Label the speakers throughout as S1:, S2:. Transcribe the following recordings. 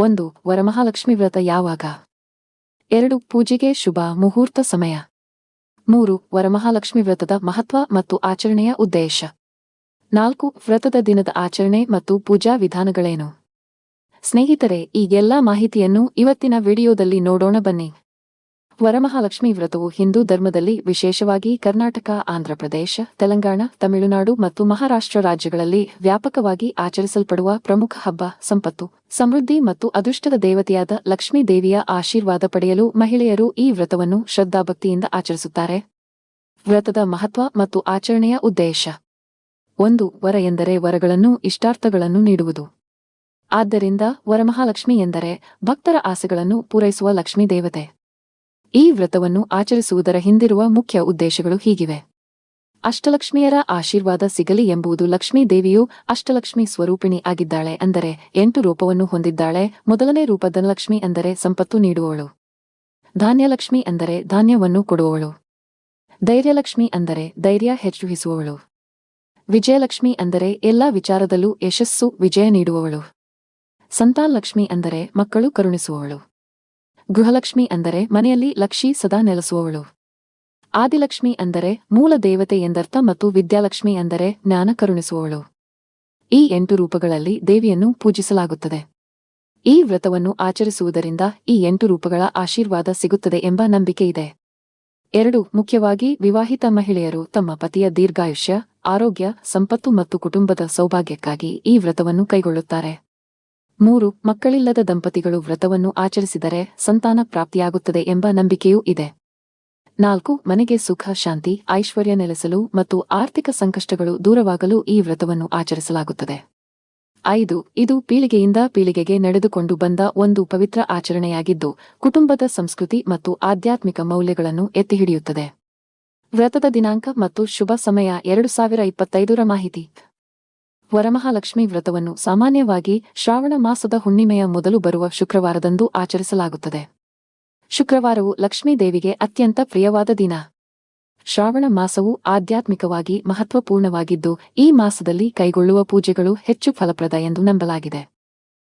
S1: ಒಂದು, ವರಮಹಾಲಕ್ಷ್ಮಿ ವ್ರತ ಯಾವಾಗ? ಎರಡು, ಪೂಜೆಗೆ ಶುಭ ಮುಹೂರ್ತ ಸಮಯ. ಮೂರು, ವರಮಹಾಲಕ್ಷ್ಮಿ ವ್ರತದ ಮಹತ್ವ ಮತ್ತು ಆಚರಣೆಯ ಉದ್ದೇಶ. ನಾಲ್ಕು, ವ್ರತದ ದಿನದ ಆಚರಣೆ ಮತ್ತು ಪೂಜಾ ವಿಧಾನಗಳೇನು? ಸ್ನೇಹಿತರೆ, ಈ ಮಾಹಿತಿಯನ್ನು ಇವತ್ತಿನ ವಿಡಿಯೋದಲ್ಲಿ ನೋಡೋಣ ಬನ್ನಿ. ವರಮಹಾಲಕ್ಷ್ಮಿ ವ್ರತವು ಹಿಂದೂ ಧರ್ಮದಲ್ಲಿ ವಿಶೇಷವಾಗಿ ಕರ್ನಾಟಕ ಆಂಧ್ರಪ್ರದೇಶ ತೆಲಂಗಾಣ, ತಮಿಳುನಾಡು ಮತ್ತು ಮಹಾರಾಷ್ಟ್ರ ರಾಜ್ಯಗಳಲ್ಲಿ ವ್ಯಾಪಕವಾಗಿ ಆಚರಿಸಲ್ಪಡುವ ಪ್ರಮುಖ ಹಬ್ಬ ಸಂಪತ್ತು. ಸಮೃದ್ಧಿ ಮತ್ತು ಅದೃಷ್ಟದ ದೇವತೆಯಾದ ಲಕ್ಷ್ಮೀ ದೇವಿಯ ಆಶೀರ್ವಾದ ಪಡೆಯಲು ಮಹಿಳೆಯರು ಈ ವ್ರತವನ್ನು ಶ್ರದ್ಧಾಭಕ್ತಿಯಿಂದ ಆಚರಿಸುತ್ತಾರೆ. ವ್ರತದ ಮಹತ್ವ ಮತ್ತು ಆಚರಣೆಯ ಉದ್ದೇಶ. ಒಂದು, ವರ ಎಂದರೆ ವರಗಳನ್ನು, ಇಷ್ಟಾರ್ಥಗಳನ್ನು ನೀಡುವುದು. ಆದ್ದರಿಂದ ವರಮಹಾಲಕ್ಷ್ಮಿ ಎಂದರೆ ಭಕ್ತರ ಆಸೆಗಳನ್ನು ಪೂರೈಸುವ ಲಕ್ಷ್ಮೀ ದೇವತೆ. ಈ ವ್ರತವನ್ನು ಆಚರಿಸುವುದರ ಹಿಂದಿರುವ ಮುಖ್ಯ ಉದ್ದೇಶಗಳು ಹೀಗಿವೆ. ಅಷ್ಟಲಕ್ಷ್ಮಿಯರ ಆಶೀರ್ವಾದ ಸಿಗಲಿ ಎಂಬುದು ಲಕ್ಷ್ಮೀ ದೇವಿಯು ಅಷ್ಟಲಕ್ಷ್ಮಿ ಸ್ವರೂಪಿಣಿ ಆಗಿದ್ದಾಳೆ ಅಂದರೆ ಎಂಟು ರೂಪವನ್ನು ಹೊಂದಿದ್ದಾಳೆ. ಮೊದಲನೇ ರೂಪ ಧನಲಕ್ಷ್ಮಿ ಅಂದರೆ ಸಂಪತ್ತು ನೀಡುವವಳು. ಧಾನ್ಯಲಕ್ಷ್ಮಿ ಅಂದರೆ ಧಾನ್ಯವನ್ನು ಕೊಡುವವಳು. ಧೈರ್ಯಲಕ್ಷ್ಮಿ ಅಂದರೆ ಧೈರ್ಯ ಹೆಚ್ಚಿಸುವವಳು ವಿಜಯಲಕ್ಷ್ಮಿ ಅಂದರೆ ಎಲ್ಲಾ ವಿಚಾರದಲ್ಲೂ ಯಶಸ್ಸು ವಿಜಯ ನೀಡುವವಳು. ಸಂತಾನಲಕ್ಷ್ಮಿ ಅಂದರೆ ಮಕ್ಕಳು ಕರುಣಿಸುವವಳು. ಗೃಹಲಕ್ಷ್ಮಿ ಅಂದರೆ ಮನೆಯಲ್ಲಿ ಲಕ್ಷ್ಮಿ ಸದಾ ನೆಲೆಸುವವಳು. ಆದಿಲಕ್ಷ್ಮಿ ಅಂದರೆ ಮೂಲ ದೇವತೆ ಎಂದರ್ಥ ಮತ್ತು ವಿದ್ಯಾಲಕ್ಷ್ಮಿ ಅಂದರೆ ಜ್ಞಾನ ಕರುಣಿಸುವವಳು. ಈ ಎಂಟು ರೂಪಗಳಲ್ಲಿ ದೇವಿಯನ್ನು ಪೂಜಿಸಲಾಗುತ್ತದೆ. ಈ ವ್ರತವನ್ನು ಆಚರಿಸುವುದರಿಂದ ಈ ಎಂಟು ರೂಪಗಳ ಆಶೀರ್ವಾದ ಸಿಗುತ್ತದೆ ಎಂಬ ನಂಬಿಕೆ ಇದೆ. ಎರಡು, ಮುಖ್ಯವಾಗಿ ವಿವಾಹಿತ ಮಹಿಳೆಯರು ತಮ್ಮ ಪತಿಯ ದೀರ್ಘಾಯುಷ್ಯ, ಆರೋಗ್ಯ, ಸಂಪತ್ತು ಮತ್ತು ಕುಟುಂಬದ ಸೌಭಾಗ್ಯಕ್ಕಾಗಿ ಈ ವ್ರತವನ್ನು ಕೈಗೊಳ್ಳುತ್ತಾರೆ. ಮೂರು, ಮಕ್ಕಳಿಲ್ಲದ ದಂಪತಿಗಳು ವ್ರತವನ್ನು ಆಚರಿಸಿದರೆ ಸಂತಾನ ಪ್ರಾಪ್ತಿಯಾಗುತ್ತದೆ ಎಂಬ ನಂಬಿಕೆಯೂ ಇದೆ. ನಾಲ್ಕು, ಮನೆಗೆ ಸುಖ, ಶಾಂತಿ, ಐಶ್ವರ್ಯ ನೆಲೆಸಲು ಮತ್ತು ಆರ್ಥಿಕ ಸಂಕಷ್ಟಗಳು ದೂರವಾಗಲು ಈ ವ್ರತವನ್ನು ಆಚರಿಸಲಾಗುತ್ತದೆ. ಐದು, ಇದು ಪೀಳಿಗೆಯಿಂದ ಪೀಳಿಗೆಗೆ ನಡೆದುಕೊಂಡು ಬಂದ ಒಂದು ಪವಿತ್ರ ಆಚರಣೆಯಾಗಿದ್ದು, ಕುಟುಂಬದ ಸಂಸ್ಕೃತಿ ಮತ್ತು ಆಧ್ಯಾತ್ಮಿಕ ಮೌಲ್ಯಗಳನ್ನು ಎತ್ತಿಹಿಡಿಯುತ್ತದೆ. ವ್ರತದ ದಿನಾಂಕ ಮತ್ತು ಶುಭ ಸಮಯ ಎರಡು ಸಾವಿರ ಇಪ್ಪತ್ತೈದರ ಮಾಹಿತಿ. ವರಮಹಾಲಕ್ಷ್ಮಿ ವ್ರತವನ್ನು ಸಾಮಾನ್ಯವಾಗಿ ಶ್ರಾವಣ ಮಾಸದ ಹುಣ್ಣಿಮೆಯ ಮೊದಲು ಬರುವ ಶುಕ್ರವಾರದಂದು ಆಚರಿಸಲಾಗುತ್ತದೆ. ಶುಕ್ರವಾರವು ಲಕ್ಷ್ಮೀ ದೇವಿಗೆ ಅತ್ಯಂತ ಪ್ರಿಯವಾದ ದಿನ. ಶ್ರಾವಣ ಮಾಸವು ಆಧ್ಯಾತ್ಮಿಕವಾಗಿ ಮಹತ್ವಪೂರ್ಣವಾಗಿದ್ದು, ಈ ಮಾಸದಲ್ಲಿ ಕೈಗೊಳ್ಳುವ ಪೂಜೆಗಳು ಹೆಚ್ಚು ಫಲಪ್ರದ ಎಂದು ನಂಬಲಾಗಿದೆ.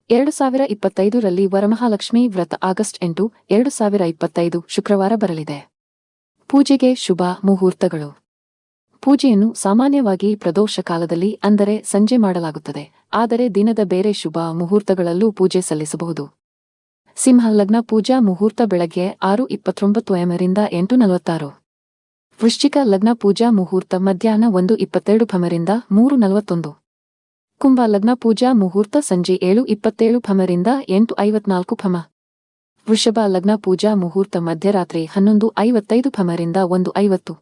S1: ಎರಡು ಸಾವಿರ ಇಪ್ಪತ್ತೈದರಲ್ಲಿ ವರಮಹಾಲಕ್ಷ್ಮಿ ವ್ರತ ಆಗಸ್ಟ್ ಎಂಟು, ಎರಡು ಸಾವಿರ ಇಪ್ಪತ್ತೈದು ಶುಕ್ರವಾರ ಬರಲಿದೆ. ಪೂಜೆಗೆ ಶುಭ ಮುಹೂರ್ತಗಳು. ಪೂಜೆಯನ್ನು ಸಾಮಾನ್ಯವಾಗಿ ಪ್ರದೋಷ ಕಾಲದಲ್ಲಿ, ಅಂದರೆ ಸಂಜೆ ಮಾಡಲಾಗುತ್ತದೆ. ಆದರೆ ದಿನದ ಬೇರೆ ಶುಭ ಮುಹೂರ್ತಗಳಲ್ಲೂ ಪೂಜೆ ಸಲ್ಲಿಸಬಹುದು. ಸಿಂಹ ಲಗ್ನ ಪೂಜಾ ಮುಹೂರ್ತ ಬೆಳಗ್ಗೆ ಆರು ಇಪ್ಪತ್ತೊಂಬತ್ತು ಎಮರಿಂದ ಎಂಟು ನಲವತ್ತಾರು. ವೃಶ್ಚಿಕ ಲಗ್ನ ಪೂಜಾ ಮುಹೂರ್ತ ಮಧ್ಯಾಹ್ನ ಒಂದು ಇಪ್ಪತ್ತೆರಡು ಫಮರಿಂದ ಮೂರು ನಲವತ್ತೊಂದು. ಕುಂಭ ಲಗ್ನ ಪೂಜಾ ಮುಹೂರ್ತ ಸಂಜೆ ಏಳು ಇಪ್ಪತ್ತೇಳು ಫಮರಿಂದ ಎಂಟು ಐವತ್ನಾಲ್ಕು ಫಮ ವೃಷಭ ಲಗ್ನ ಪೂಜಾ ಮುಹೂರ್ತ ಮಧ್ಯರಾತ್ರಿ ಹನ್ನೊಂದು ಐವತ್ತೈದು ಫಮರಿಂದ ಒಂದು ಐವತ್ತು.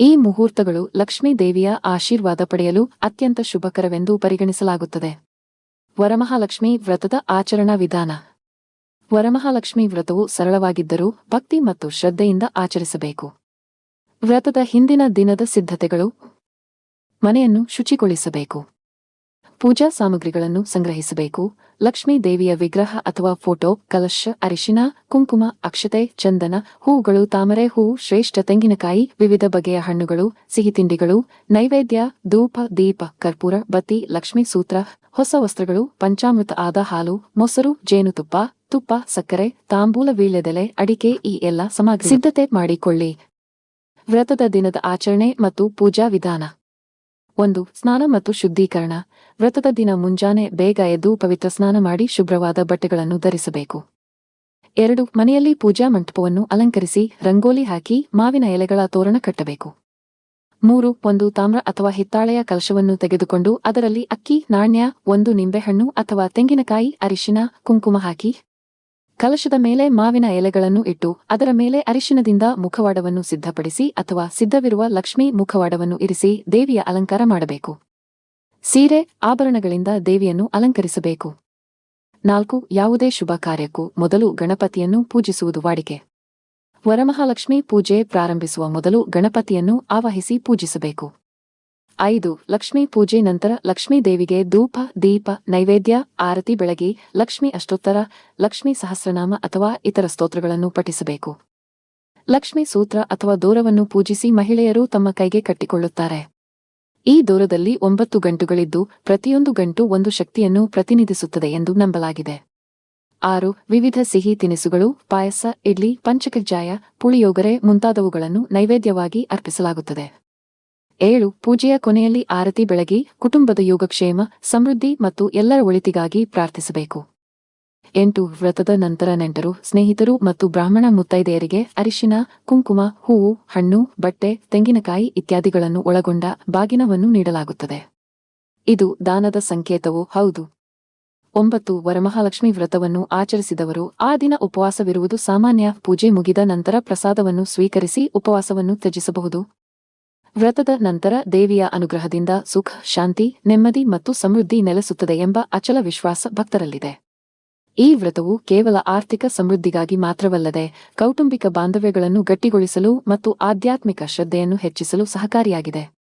S1: ಈ ಮುಹೂರ್ತಗಳು ಲಕ್ಷ್ಮೀ ದೇವಿಯ ಆಶೀರ್ವಾದ ಪಡೆಯಲು ಅತ್ಯಂತ ಶುಭಕರವೆಂದು ಪರಿಗಣಿಸಲಾಗುತ್ತದೆ. ವರಮಹಾಲಕ್ಷ್ಮಿ ವ್ರತದ ಆಚರಣಾ ವಿಧಾನ. ವರಮಹಾಲಕ್ಷ್ಮಿ ವ್ರತವು ಸರಳವಾಗಿದ್ದರೂ ಭಕ್ತಿ ಮತ್ತು ಶ್ರದ್ಧೆಯಿಂದ ಆಚರಿಸಬೇಕು. ವ್ರತದ ಹಿಂದಿನ ದಿನದ ಸಿದ್ಧತೆಗಳು. ಮನೆಯನ್ನು ಶುಚಿಗೊಳಿಸಬೇಕು. ಪೂಜಾ ಸಾಮಗ್ರಿಗಳನ್ನು ಸಂಗ್ರಹಿಸಬೇಕು. ಲಕ್ಷ್ಮೀ ದೇವಿಯ ವಿಗ್ರಹ ಅಥವಾ ಫೋಟೋ, ಕಲಶ, ಅರಿಶಿನ, ಕುಂಕುಮ, ಅಕ್ಷತೆ, ಚಂದನ, ಹೂಗಳು, ತಾಮರೆ ಹೂ, ಶ್ರೇಷ್ಠ ತೆಂಗಿನಕಾಯಿ, ವಿವಿಧ ಬಗೆಯ ಹಣ್ಣುಗಳು ಸಿಹಿತಿಂಡಿಗಳು ನೈವೇದ್ಯ, ಧೂಪ, ದೀಪ, ಕರ್ಪೂರ, ಬತ್ತಿ, ಲಕ್ಷ್ಮೀ ಸೂತ್ರ, ಹೊಸ ವಸ್ತ್ರಗಳು, ಪಂಚಾಮೃತ ಆದ ಹಾಲು, ಮೊಸರು, ಜೇನುತುಪ್ಪ, ತುಪ್ಪ, ಸಕ್ಕರೆ, ತಾಂಬೂಲ, ವೀಳ್ಯದೆಲೆ, ಅಡಿಕೆ ಈ ಎಲ್ಲ ಸಾಮಗ್ರಿ ಸಿದ್ಧತೆ ಮಾಡಿಕೊಳ್ಳಿ. ವ್ರತದ ದಿನದ ಆಚರಣೆ ಮತ್ತು ಪೂಜಾ ವಿಧಾನ. ಒಂದು, ಸ್ನಾನ ಮತ್ತು ಶುದ್ಧೀಕರಣ. ವ್ರತದ ದಿನ ಮುಂಜಾನೆ ಬೇಗ ಎದ್ದು ಪವಿತ್ರ ಸ್ನಾನ ಮಾಡಿ ಶುಭ್ರವಾದ ಬಟ್ಟೆಗಳನ್ನು ಧರಿಸಬೇಕು. ಎರಡು, ಮನೆಯಲ್ಲಿ ಪೂಜಾ ಮಂಟಪವನ್ನು ಅಲಂಕರಿಸಿ ರಂಗೋಲಿ ಹಾಕಿ ಮಾವಿನ ಎಲೆಗಳ ತೋರಣ ಕಟ್ಟಬೇಕು. ಮೂರು, ಒಂದು ತಾಮ್ರ ಅಥವಾ ಹಿತ್ತಾಳೆಯ ಕಲಶವನ್ನು ತೆಗೆದುಕೊಂಡು ಅದರಲ್ಲಿ ಅಕ್ಕಿ, ನಾಣ್ಯ, ಒಂದು ನಿಂಬೆಹಣ್ಣು ಅಥವಾ ತೆಂಗಿನಕಾಯಿ, ಅರಿಶಿನ, ಕುಂಕುಮ ಹಾಕಿ ಕಲಶದ ಮೇಲೆ ಮಾವಿನ ಎಲೆಗಳನ್ನು ಇಟ್ಟು, ಅದರ ಮೇಲೆ ಅರಿಶಿನದಿಂದ ಮುಖವಾಡವನ್ನು ಸಿದ್ಧಪಡಿಸಿ ಅಥವಾ ಸಿದ್ಧವಿರುವ ಲಕ್ಷ್ಮೀ ಮುಖವಾಡವನ್ನು ಇರಿಸಿ ದೇವಿಯ ಅಲಂಕಾರ ಮಾಡಬೇಕು. ಸೀರೆ, ಆಭರಣಗಳಿಂದ ದೇವಿಯನ್ನು ಅಲಂಕರಿಸಬೇಕು. ನಾಲ್ಕು, ಯಾವುದೇ ಶುಭ ಕಾರ್ಯಕ್ಕೂ ಮೊದಲು ಗಣಪತಿಯನ್ನು ಪೂಜಿಸುವುದು ವಾಡಿಕೆ. ವರಮಹಾಲಕ್ಷ್ಮಿ ಪೂಜೆ ಪ್ರಾರಂಭಿಸುವ ಮೊದಲು ಗಣಪತಿಯನ್ನು ಆವಾಹಿಸಿ ಪೂಜಿಸಬೇಕು. ಐದು, ಲಕ್ಷ್ಮೀ ಪೂಜೆ ನಂತರ ಲಕ್ಷ್ಮೀ ದೇವಿಗೆ ಧೂಪ, ದೀಪ, ನೈವೇದ್ಯ, ಆರತಿ ಬೆಳಗಿ ಲಕ್ಷ್ಮಿ ಅಷ್ಟೋತ್ತರ, ಲಕ್ಷ್ಮೀ ಸಹಸ್ರನಾಮ ಅಥವಾ ಇತರ ಸ್ತೋತ್ರಗಳನ್ನು ಪಠಿಸಬೇಕು. ಲಕ್ಷ್ಮಿ ಸೂತ್ರ ಅಥವಾ ದೂರವನ್ನು ಪೂಜಿಸಿ ಮಹಿಳೆಯರು ತಮ್ಮ ಕೈಗೆ ಕಟ್ಟಿಕೊಳ್ಳುತ್ತಾರೆ. ಈ ದೂರದಲ್ಲಿ ಒಂಬತ್ತು ಗಂಟುಗಳಿದ್ದು ಪ್ರತಿಯೊಂದು ಗಂಟು ಒಂದು ಶಕ್ತಿಯನ್ನು ಪ್ರತಿನಿಧಿಸುತ್ತದೆ ಎಂದು ನಂಬಲಾಗಿದೆ. ಆರು, ವಿವಿಧ ಸಿಹಿ ತಿನಿಸುಗಳು, ಪಾಯಸ, ಇಡ್ಲಿ, ಪಂಚಕಜ್ಜಾಯ, ಪುಳಿಯೋಗರೆ ಮುಂತಾದವುಗಳನ್ನು ನೈವೇದ್ಯವಾಗಿ ಅರ್ಪಿಸಲಾಗುತ್ತದೆ. ಏಳು, ಪೂಜೆಯ ಕೊನೆಯಲ್ಲಿ ಆರತಿ ಬೆಳಗಿ ಕುಟುಂಬದ ಯೋಗಕ್ಷೇಮ, ಸಮೃದ್ಧಿ ಮತ್ತು ಎಲ್ಲರ ಒಳಿತಿಗಾಗಿ ಪ್ರಾರ್ಥಿಸಬೇಕು. ಎಂಟು, ವ್ರತದ ನಂತರ ನೆಂಟರು, ಸ್ನೇಹಿತರು ಮತ್ತು ಬ್ರಾಹ್ಮಣ ಮುತ್ತೈದೆಯರಿಗೆ ಅರಿಶಿನ, ಕುಂಕುಮ, ಹೂವು, ಹಣ್ಣು, ಬಟ್ಟೆ, ತೆಂಗಿನಕಾಯಿ ಇತ್ಯಾದಿಗಳನ್ನು ಒಳಗೊಂಡ ಬಾಗಿನವನ್ನು ನೀಡಲಾಗುತ್ತದೆ. ಇದು ದಾನದ ಸಂಕೇತವೂ? ಹೌದು. ಒಂಬತ್ತು, ವರಮಹಾಲಕ್ಷ್ಮಿ ವ್ರತವನ್ನು ಆಚರಿಸಿದವರು, ಆ ದಿನ ಉಪವಾಸವಿರುವುದು ಸಾಮಾನ್ಯ, ಪೂಜೆ ಮುಗಿದ ನಂತರ ಪ್ರಸಾದವನ್ನು ಸ್ವೀಕರಿಸಿ ಉಪವಾಸವನ್ನು ತ್ಯಜಿಸಬಹುದು. ವ್ರತದ ನಂತರ ದೇವಿಯ ಅನುಗ್ರಹದಿಂದ ಸುಖ, ಶಾಂತಿ, ನೆಮ್ಮದಿ ಮತ್ತು ಸಮೃದ್ಧಿ ನೆಲೆಸುತ್ತದೆ ಎಂಬ ಅಚಲ ವಿಶ್ವಾಸ ಭಕ್ತರಲ್ಲಿದೆ. ಈ ವ್ರತವು ಕೇವಲ ಆರ್ಥಿಕ ಸಮೃದ್ಧಿಗಾಗಿ ಮಾತ್ರವಲ್ಲದೆ ಕೌಟುಂಬಿಕ ಬಾಂಧವ್ಯಗಳನ್ನು ಗಟ್ಟಿಗೊಳಿಸಲು ಮತ್ತು ಆಧ್ಯಾತ್ಮಿಕ ಶ್ರದ್ಧೆಯನ್ನು ಹೆಚ್ಚಿಸಲು ಸಹಕಾರಿಯಾಗಿದೆ.